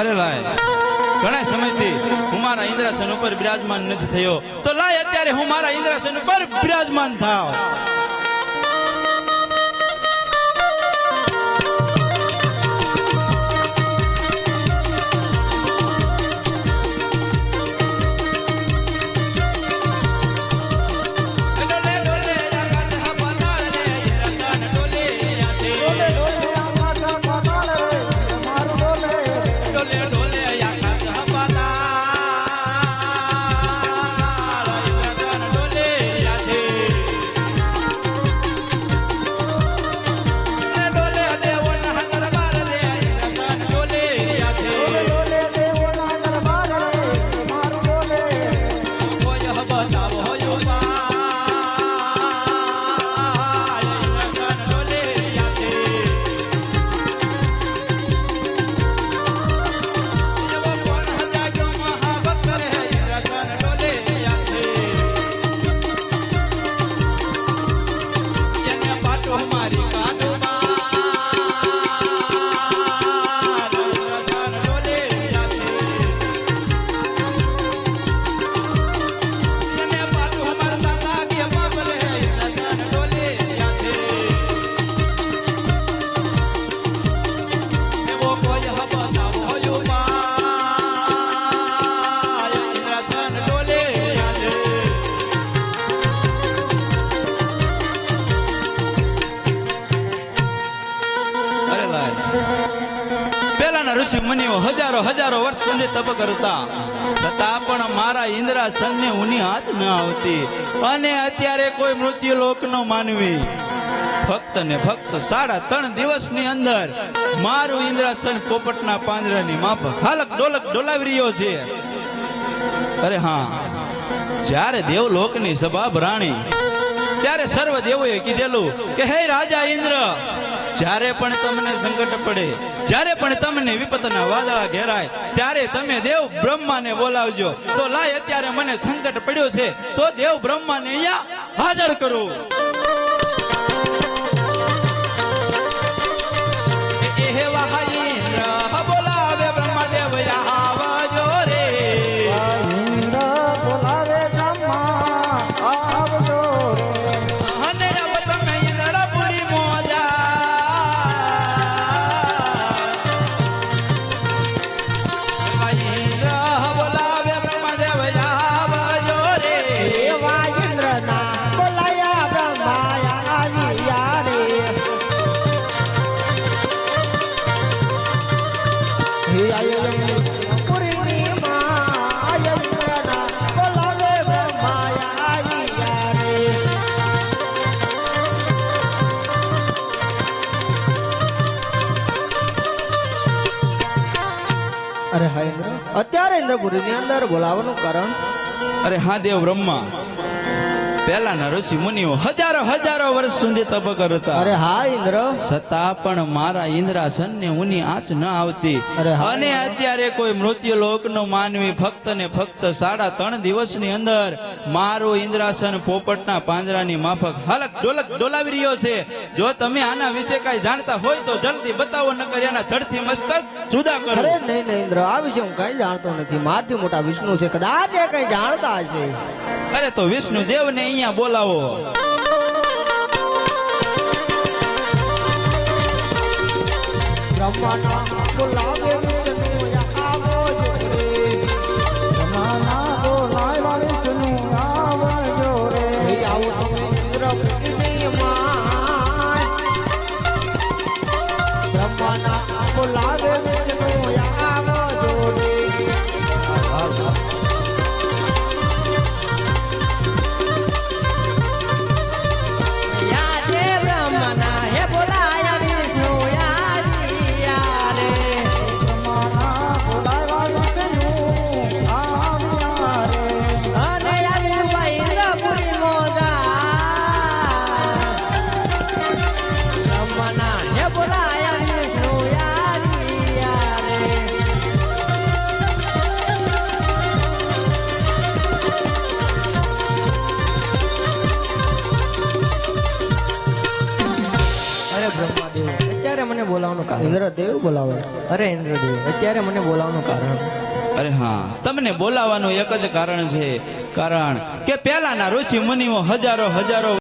અરે લાય. ઘણા સમયથી હું મારા ઇન્દ્રાસન ઉપર બિરાજમાન નથી થયો. તો લાય અત્યારે હું મારા ઇન્દ્રાસન ઉપર બિરાજમાન થાવ. હજારો હજારો વર્ષ સુધી તપ કરતા. છતાં પણ મારા ઇન્દ્રાસનને ઉની હાથ ન આવતી. અને અત્યારે કોઈ મૃત્યુ લોકનો માનવી. ફક્ત ને ફક્ત સાડા ત્રણ દિવસની અંદર મારું ઇન્દ્રાસન પોપટના પાંજરાની માફક હાલક ડોલક ડોલાવી રહ્યો છે. અરે હા, જ્યારે દેવલોકની સભા ભરાણી, ત્યારે સર્વ દેવોએ કીધેલું કે, હે રાજા ઇન્દ્ર જ્યારે પણ તમને સંકટ પડે, જ્યારે પણ તમને વિપતના વાદળા ઘેરાય, ત્યારે તમે દેવ બ્રહ્માને બોલાવજો. તો લાય અત્યારે મને સંકટ પડ્યો છે, તો દેવ બ્રહ્માને અહીંયા હાજર કરો. ઇન્દ્રપુરી ની અંદર બોલાવાનું કારણ? અરે હા દેવ બ્રહ્મા. પહેલાના ઋષિ મુનિઓ હજારો હજારો વર્ષ સુધી તપ કરતા. અરે હા ઇન્દ્ર. છતાં પણ મારા ઇન્દ્રાસનને ઊની આંચ ન આવતી. અને અત્યારે કોઈ મૃત્યુ લોકનો માનવી ફક્ત ને ફક્ત સાડા ત્રણ દિવસની અંદર મારું ઇન્દ્રાસન પોપટના પાંજરાની માફક હલક ડોલક ડોલાવી રહ્યો છે. જો તમે આના વિશે કઈ જાણતા હોય તો જલ્દી બતાવો ન કરી એના ધડથી મસ્તક જુદા કરો. અરે નહીં નહીં ઇન્દ્ર આ વિશે હું કઈ જાણતો નથી. મારથી મોટા વિષ્ણુ છે કદાચ એ કઈ જાણતા છે અરે તો વિષ્ણુ દેવને અહીંયા બોલાવો બ્રહ્માના બોલાવે કારણ ઇન્દ્ર બોલાવે? અરે ઇન્દ્રદેવ, અત્યારે મને બોલાવવાનું કારણ. અરે હા, તમને બોલાવાનું એક જ કારણ છે. કારણ કે પહેલાના ઋષિ મુનિઓ હજારો હજારો